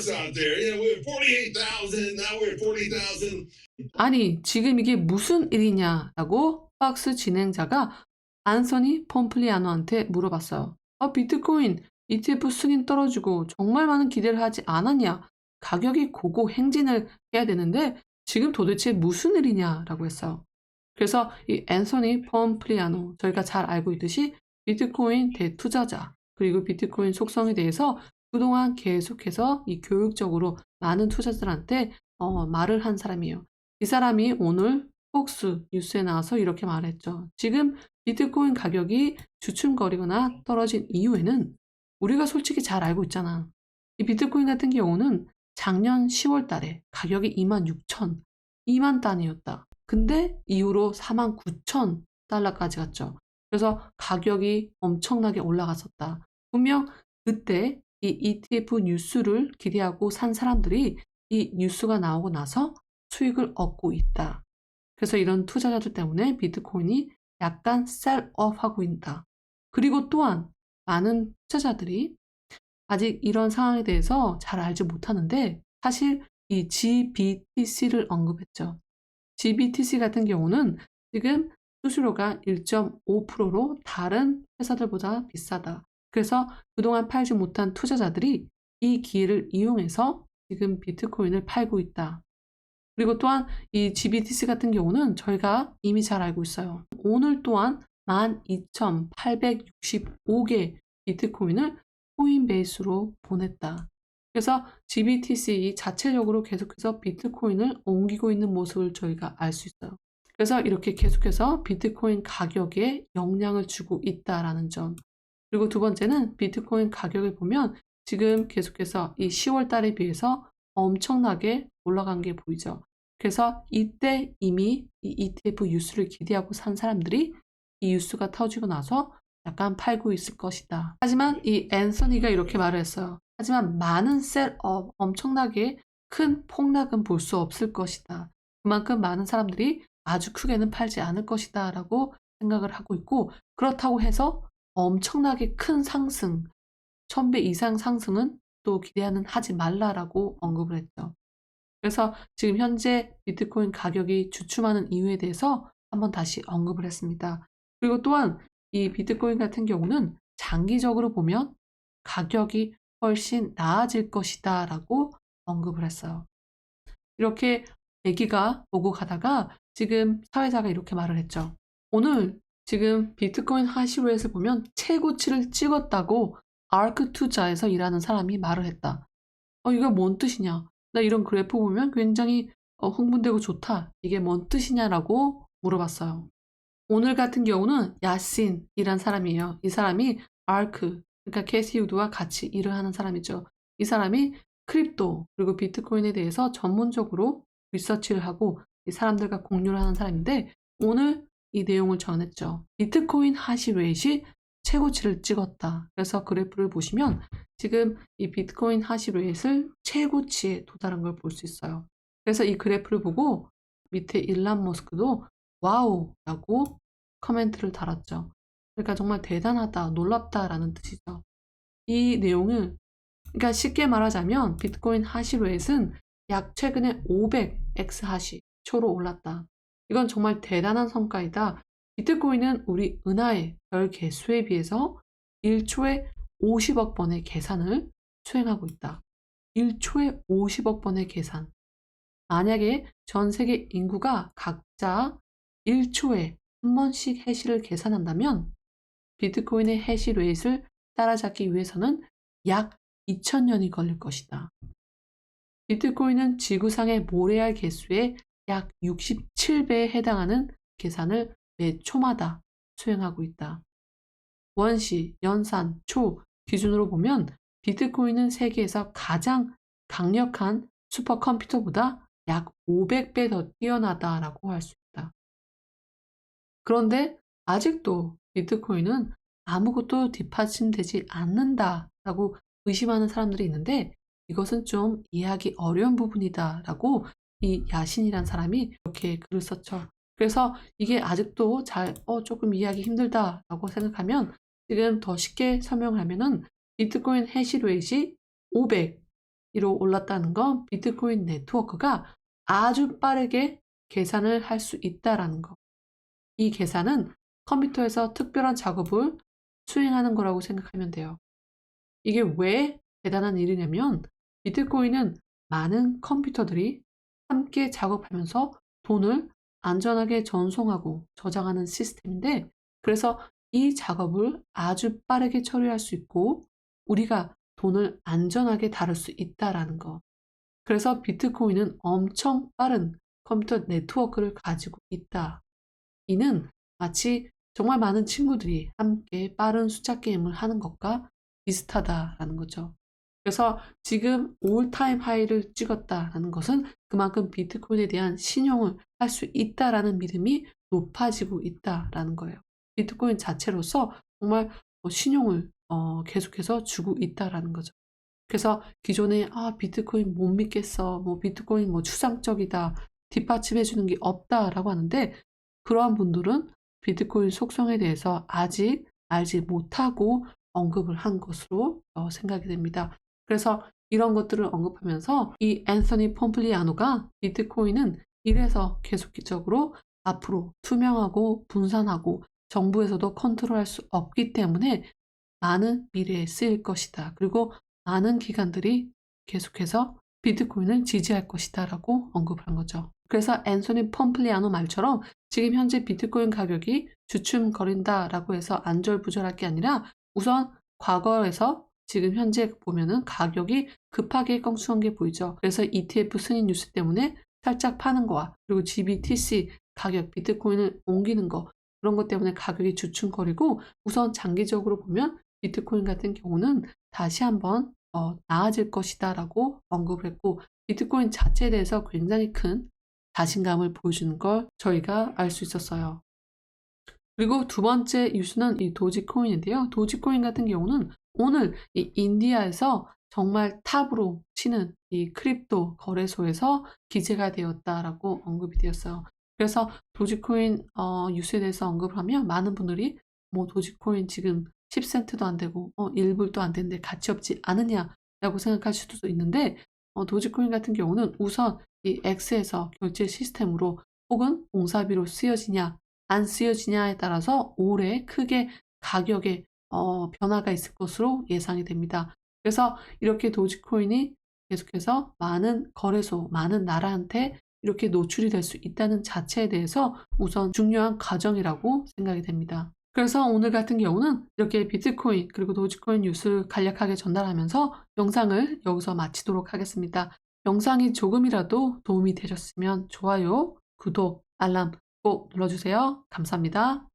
worse out there. You know, we have 48,000, now we're at 40,000. 아니, 지금 이게 무슨 일이냐라고 박스 진행자가 안소니 폼플리아노한테 물어봤어요. 아, 비트코인 ETF 승인 떨어지고 정말 많은 기대를 하지 않았냐? 가격이 고고 행진을 해야 되는데 지금 도대체 무슨 일이냐라고 했어요. 그래서 이 앤서니 폼플리아노 저희가 잘 알고 있듯이 비트코인 대투자자 그리고 비트코인 속성에 대해서 그동안 계속해서 이 교육적으로 많은 투자자들한테 어, 말을 한 사람이에요. 이 사람이 오늘 폭스 뉴스에 나와서 이렇게 말했죠. 지금 비트코인 가격이 주춤거리거나 떨어진 이유에는 우리가 솔직히 잘 알고 있잖아. 이 비트코인 같은 경우는 작년 10월 달에 가격이 2만 6천, 2만 단위였다. 근데 이후로 4만 9천 달러까지 갔죠. 그래서 가격이 엄청나게 올라갔었다. 분명 그때 이 ETF 뉴스를 기대하고 산 사람들이 이 뉴스가 나오고 나서 수익을 얻고 있다. 그래서 이런 투자자들 때문에 비트코인이 약간 셀업 하고 있다. 그리고 또한 많은 투자자들이 아직 이런 상황에 대해서 잘 알지 못하는데 사실 이 GBTC를 언급했죠. GBTC 같은 경우는 지금 수수료가 1.5%로 다른 회사들보다 비싸다. 그래서 그동안 팔지 못한 투자자들이 이 기회를 이용해서 지금 비트코인을 팔고 있다. 그리고 또한 이 GBTC 같은 경우는 저희가 이미 잘 알고 있어요. 오늘 또한 12,865개 비트코인을 코인베이스로 보냈다. 그래서 GBTC 자체적으로 계속해서 비트코인을 옮기고 있는 모습을 저희가 알 수 있어요. 그래서 이렇게 계속해서 비트코인 가격에 영향을 주고 있다라는 점. 그리고 두 번째는 비트코인 가격을 보면 지금 계속해서 이 10월 달에 비해서 엄청나게 올라간 게 보이죠. 그래서 이때 이미 이 ETF 뉴스를 기대하고 산 사람들이 이 뉴스가 터지고 나서 약간 팔고 있을 것이다. 하지만 이 앤서니가 이렇게 말을 했어요. 하지만 많은 셀업, 엄청나게 큰 폭락은 볼 수 없을 것이다. 그만큼 많은 사람들이 아주 크게는 팔지 않을 것이다 라고 생각을 하고 있고 그렇다고 해서 엄청나게 큰 상승, 1000배 이상 상승은 또 기대하는 하지 말라라고 언급을 했죠. 그래서 지금 현재 비트코인 가격이 주춤하는 이유에 대해서 한번 다시 언급을 했습니다. 그리고 또한 이 비트코인 같은 경우는 장기적으로 보면 가격이 훨씬 나아질 것이다 라고 언급을 했어요. 이렇게 얘기가 오고 가다가 지금 사회자가 이렇게 말을 했죠. 오늘 지금 비트코인 하시로에서 보면 최고치를 찍었다고 아크 투자에서 일하는 사람이 말을 했다. 어, 이거 뭔 뜻이냐? 나 이런 그래프 보면 굉장히 어, 흥분되고 좋다. 이게 뭔 뜻이냐라고 물어봤어요. 오늘 같은 경우는 야신이란 사람이에요. 이 사람이 아크, 그러니까 캐시 우드와 같이 일을 하는 사람이죠. 이 사람이 크립토 그리고 비트코인에 대해서 전문적으로 리서치를 하고 이 사람들과 공유를 하는 사람인데 오늘 이 내용을 전했죠. 비트코인 하시레이트이 최고치를 찍었다. 그래서 그래프를 보시면 지금 이 비트코인 하시레이트를 최고치에 도달한 걸 볼 수 있어요. 그래서 이 그래프를 보고 밑에 일란 머스크도 와우 라고 커멘트를 달았죠. 그러니까 정말 대단하다, 놀랍다 라는 뜻이죠. 이 내용을 그러니까 쉽게 말하자면 비트코인 하시레이트는 약 최근에 500x 하시 초로 올랐다. 이건 정말 대단한 성과이다. 비트코인은 우리 은하의 별 개수에 비해서 1초에 50억 번의 계산을 수행하고 있다. 1초에 50억 번의 계산. 만약에 전 세계 인구가 각자 1초에 한 번씩 해시를 계산한다면 비트코인의 해시 레이트를 따라잡기 위해서는 약 2000년이 걸릴 것이다. 비트코인은 지구상의 모래알 개수의 약 67배에 해당하는 계산을 매 초마다 수행하고 있다. 원시, 연산, 초 기준으로 보면 비트코인은 세계에서 가장 강력한 슈퍼컴퓨터보다 약 500배 더 뛰어나다라고 할 수 있다. 그런데 아직도 비트코인은 아무것도 뒷받침되지 않는다라고 의심하는 사람들이 있는데 이것은 좀 이해하기 어려운 부분이다라고 이 야신이란 사람이 이렇게 글을 썼죠. 그래서 이게 아직도 잘, 어, 조금 이해하기 힘들다라고 생각하면 지금 더 쉽게 설명하면은 비트코인 해시레이트이 500, 위로 올랐다는 건 비트코인 네트워크가 아주 빠르게 계산을 할 수 있다라는 거. 이 계산은 컴퓨터에서 특별한 작업을 수행하는 거라고 생각하면 돼요. 이게 왜 대단한 일이냐면 비트코인은 많은 컴퓨터들이 함께 작업하면서 돈을 안전하게 전송하고 저장하는 시스템인데 그래서 이 작업을 아주 빠르게 처리할 수 있고 우리가 돈을 안전하게 다룰 수 있다라는 거. 그래서 비트코인은 엄청 빠른 컴퓨터 네트워크를 가지고 있다. 이는 마치 정말 많은 친구들이 함께 빠른 숫자 게임을 하는 것과 비슷하다라는 거죠. 그래서 지금 올타임 하이를 찍었다라는 것은 그만큼 비트코인에 대한 신용을 할 수 있다라는 믿음이 높아지고 있다라는 거예요. 비트코인 자체로서 정말 어, 신용을 어, 계속해서 주고 있다라는 거죠. 그래서 기존에 아 비트코인 못 믿겠어, 뭐 비트코인 뭐 추상적이다, 뒷받침해 주는 게 없다라고 하는데 그러한 분들은 비트코인 속성에 대해서 아직 알지 못하고 언급을 한 것으로 어, 생각이 됩니다. 그래서 이런 것들을 언급하면서 이 앤서니 폼플리아노가 비트코인은 이래서 계속적으로 앞으로 투명하고 분산하고 정부에서도 컨트롤할 수 없기 때문에 많은 미래에 쓰일 것이다. 그리고 많은 기관들이 계속해서 비트코인을 지지할 것이다 라고 언급한 거죠. 그래서 앤소니 펌플리아노 말처럼 지금 현재 비트코인 가격이 주춤거린다 라고 해서 안절부절할 게 아니라 우선 과거에서 지금 현재 보면은 가격이 급하게 껑충한 게 보이죠. 그래서 ETF 승인 뉴스 때문에 살짝 파는 거와 그리고 GBTC 가격 비트코인을 옮기는 거 그런 것 때문에 가격이 주춤거리고 우선 장기적으로 보면 비트코인 같은 경우는 다시 한번 어, 나아질 것이다 라고 언급을 했고 비트코인 자체에 대해서 굉장히 큰 자신감을 보여주는 걸 저희가 알 수 있었어요. 그리고 두 번째 뉴스는 이 도지코인인데요. 도지코인 같은 경우는 오늘 이 인디아에서 정말 탑으로 치는 이 크립토 거래소에서 기재가 되었다라고 언급이 되었어요. 그래서 도지코인 어, 뉴스에 대해서 언급을 하면 많은 분들이 뭐 도지코인 지금 10센트도 안 되고 어, 1불도 안 되는데 가치 없지 않느냐라고 생각하실 수도 있는데 어, 도지코인 같은 경우는 우선 이 X에서 결제 시스템으로 혹은 공사비로 쓰여지냐 안 쓰여지냐에 따라서 올해 크게 가격에 어, 변화가 있을 것으로 예상이 됩니다. 그래서 이렇게 도지코인이 계속해서 많은 거래소, 많은 나라한테 이렇게 노출이 될 수 있다는 자체에 대해서 우선 중요한 과정이라고 생각이 됩니다. 그래서 오늘 같은 경우는 이렇게 비트코인 그리고 도지코인 뉴스를 간략하게 전달하면서 영상을 여기서 마치도록 하겠습니다. 영상이 조금이라도 도움이 되셨으면 좋아요, 구독, 알람 꼭 눌러주세요. 감사합니다.